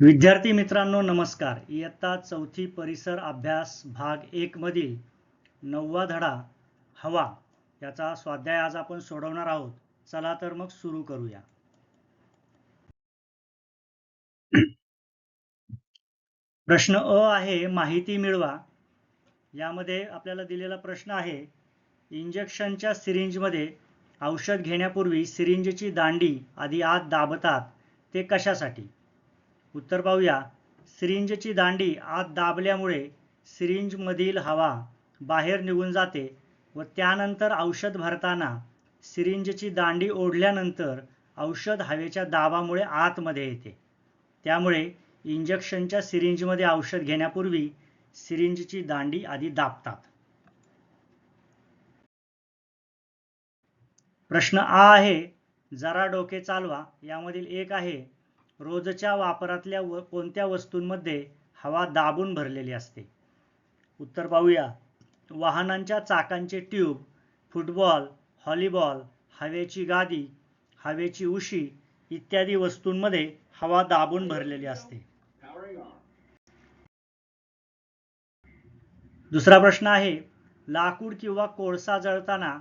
विद्यार्थी मित्रांनो नमस्कार. इयत्ता चौथी परिसर अभ्यास भाग एक मधील नववा धडा हवा याचा स्वाध्याय आज आपण सोडवणार आहोत. चला तर मग सुरू करूया. प्रश्न अ आहे माहिती मिळवा. यामध्ये आपल्याला दिलेला प्रश्न आहे इंजेक्शनच्या सिरिंजमध्ये औषध घेण्यापूर्वी सिरिंजची दांडी आधी आत दाबतात ते कशासाठी? उत्तर पाहूया. सिरिंजची दांडी आत दाबल्यामुळे सिरिंजमधील हवा बाहेर निघून जाते व त्यानंतर औषध भरताना सिरिंजची दांडी ओढल्यानंतर औषध हवेच्या दाबामुळे आतमध्ये येते. त्यामुळे इंजेक्शनच्या सिरिंजमध्ये औषध घेण्यापूर्वी सिरिंजची दांडी आधी दाबतात. प्रश्न आ आहे. जरा डोके चालवा. यामधील एक आहे. रोजच्या वापरातल्या व कोणत्या वस्तूंमध्ये हवा दाबून भरलेली असते? उत्तर पाहूया. वाहनांच्या चाकांचे ट्यूब फुटबॉल हॉलीबॉल हवेची गादी हवेची उशी इत्यादी वस्तूंमध्ये हवा दाबून भरलेली असते. दुसरा प्रश्न आहे लाकूड किंवा कोळसा जळताना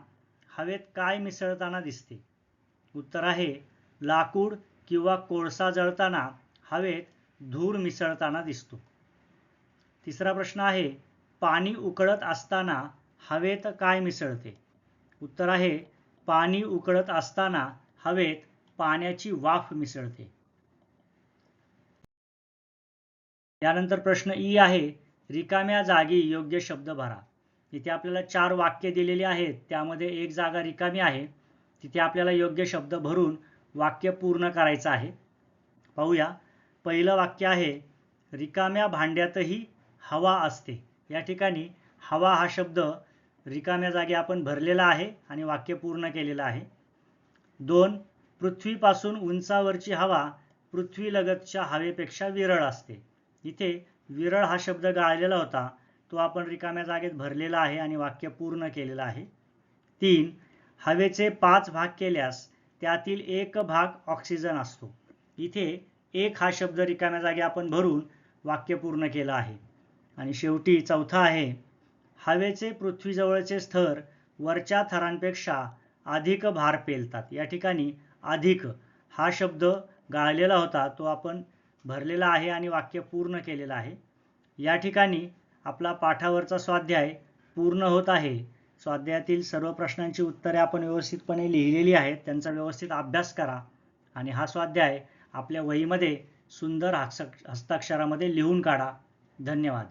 हवेत काय मिसळताना दिसते? उत्तर आहे लाकूड किंवा कोळसा जळताना हवेत धूर मिसळताना दिसतो. तिसरा प्रश्न आहे पाणी उकळत असताना हवेत काय मिसळते? उत्तर आहे पाणी उकळत असताना हवेत पाण्याची वाफ मिसळते. यानंतर प्रश्न ई आहे रिकाम्या जागी योग्य शब्द भरा. इथे आपल्याला चार वाक्य दिलेली आहेत त्यामध्ये एक जागा रिकामी आहे. तिथे आपल्याला योग्य शब्द भरून वाक्य पूर्ण करायचं आहे. पाहूया. पहिलं वाक्य आहे रिकाम्या भांड्यातही हवा असते. या ठिकाणी हवा हा शब्द रिकाम्या जागी आपण भरलेला आहे आणि वाक्य पूर्ण केलेलं आहे. दोन पृथ्वीपासून उंचावरची हवा पृथ्वीलगतच्या हवेपेक्षा विरळ असते. इथे विरळ हा शब्द गाळलेला होता. तो आपण रिकाम्या जागेत भरलेला आहे आणि वाक्य पूर्ण केलेलं आहे. तीन हवेचे पाच भाग केल्यास त्यातील एक भाग ऑक्सिजन असतो. इथे एक हा शब्द रिकाम्या जागी आपण भरून वाक्य पूर्ण केलं आहे. आणि शेवटी चौथा आहे हवेचे पृथ्वीजवळचे स्तर वरच्या थरांपेक्षा अधिक भार पेलतात. या ठिकाणी अधिक हा शब्द गाळलेला होता तो आपण भरलेला आहे आणि वाक्य पूर्ण केलेलं आहे. या ठिकाणी आपला पाठावरचा स्वाध्याय पूर्ण होत आहे. स्वाध्यायातील सर्व प्रश्नांची उत्तरे आपण व्यवस्थितपणे लिहिलेली आहेत. त्यांचा व्यवस्थित अभ्यास करा. आणि हा स्वाध्याय आपल्या वहीमध्ये सुंदर हस्ताक्षरामध्ये लिहून काढा. धन्यवाद.